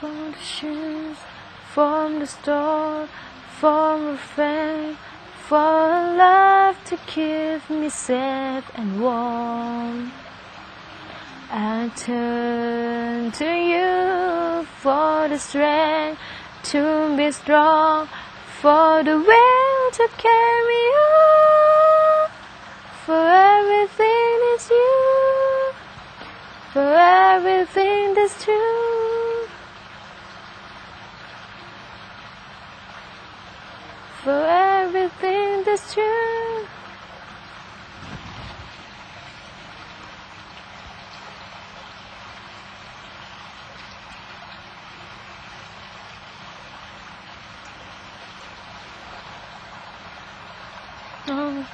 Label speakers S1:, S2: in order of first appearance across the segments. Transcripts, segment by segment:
S1: from the shoes, from the store, from a friend, for love to keep me safe and warm. I turn to you for the strength to be strong, for the will to carry on. For everything is you, for everything that's true. For everything that's true. Oh,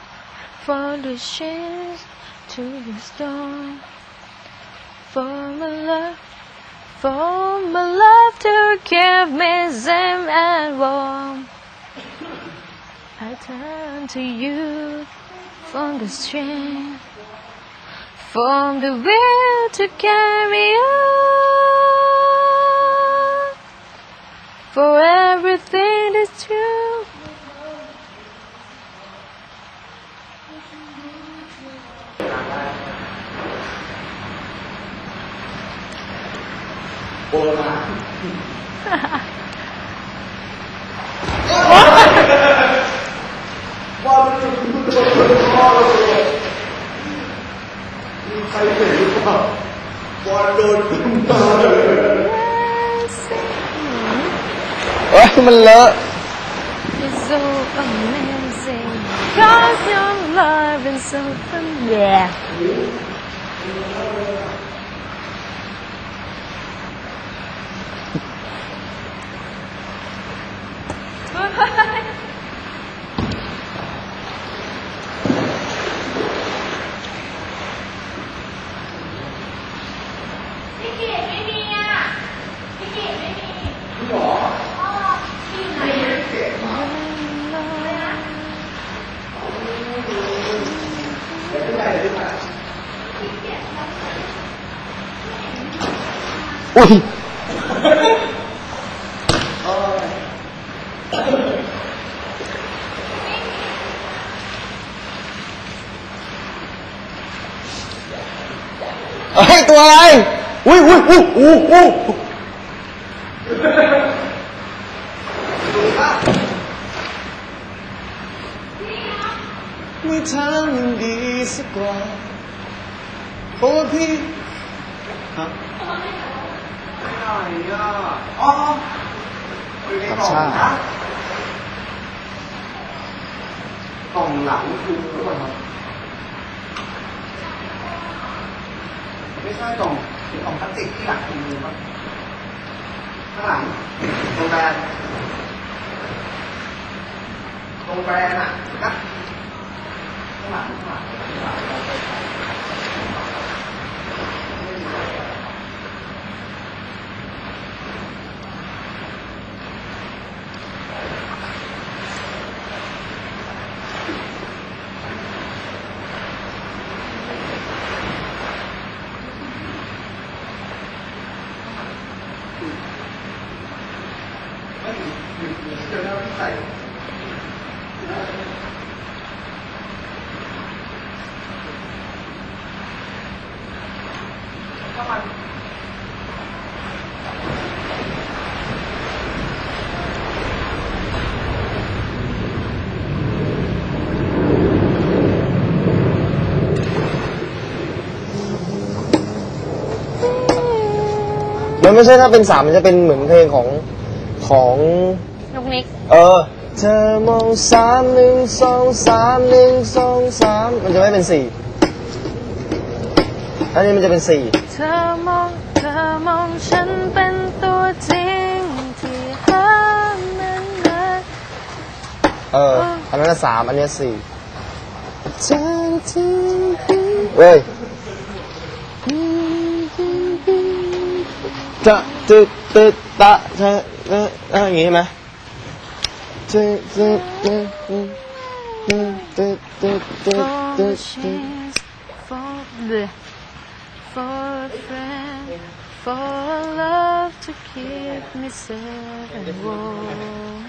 S1: for the shares to be strong, for my love, for my love to keep me safe and warm. I turn to you from the strength, from the will to carry on, for everything is true.
S2: โ ใครเห็นหรือเปล่าว่าโดนคุณตาเลย
S3: เอ้ยมันเลอะ
S1: It's so amazing. Cause your love is so familiar.
S3: ui เฮ้ 我去。哎，大来，喂喂呜呜呜！你唱的时光，我听。好。 างยังดีสักกว่าเพราะว่าพี่ ฮะ
S2: อะไรอ่ะอ๋ออยู่ในกล่องนะกล่องหลังคือหรือเปล่าครับไม่ใช่กล่องเป็นกล่องพลาสติกที่หลังคือมือมั้งข้างหลังตรงแบรนด์ตรงแบรนด์อ่ะนะข้างหลังข้างหลังข้างหลัง มัน
S3: ไม่ใช่ถ้าเป็นสามมันจะเป็นเหมือนเพลงของของ
S1: นกนิก
S3: เออ เธอมองสามหนึ่งสองสามหนึ่งสองสามมันจะไม่เป็นสี่อันนี้มันจะเป็นสี่
S1: เธอมองเธอมองฉันเป็นตัวจริงที่หามันมา
S3: เออ อันนั้นนะสามอันนี้สี่เธอทิ้งพี่เว้ยจะตึ๊ดตึ๊ดตะเธอเออเอออย่างงี้ใช่ไหม
S1: For
S3: ตึ๊
S1: a
S3: ดตึ๊ด
S1: chance, for the, for a friend, for a love love to keep me safe and warm.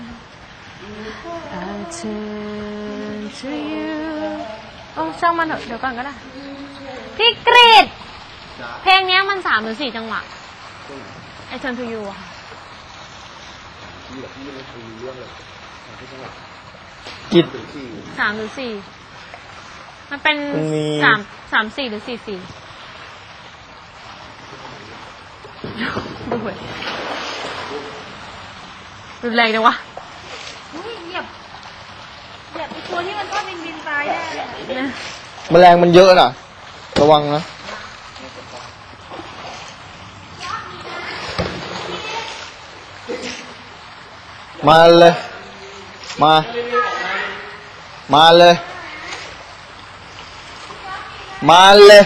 S1: I turn to you โอ้ช่างมันเถอะเดี๋ยวก่อนก็ได้พี่กรีดเพลงเนี้ยมันสามหรือสี่จังหวะไอ turn to you อะค่ะ
S3: กิด
S1: สามหรือสี่มันเป็น
S3: มันมี
S1: สามสามสี่หรือสี่สี่ดูเว้ยรุนแรงจังวะ
S4: อุ้ยเหยียบเหยียบไอตัวที่มันชอบบินบินตายแน่เลยอะ
S3: แมลงมันเยอะน่ะ ระวังนะ มาเลย มา มาเลย มาเลย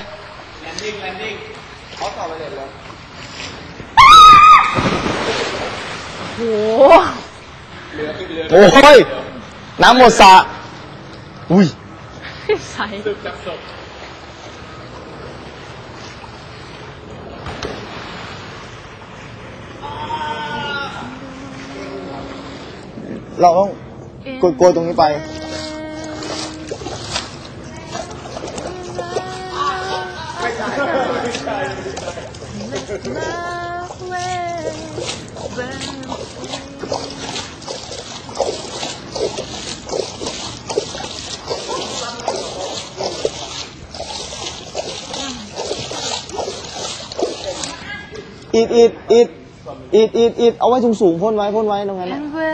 S1: โห
S3: โอ้ย น้ำหมดสระอุ้ย
S1: ใส
S3: เราต้อง กดโกยตรงนี้ไป อิดอิดอิดอิดอิดอิดเอาไว้สูงสูงๆพ่นไว้พ่นไว้ตรงนั้นนะ
S1: And when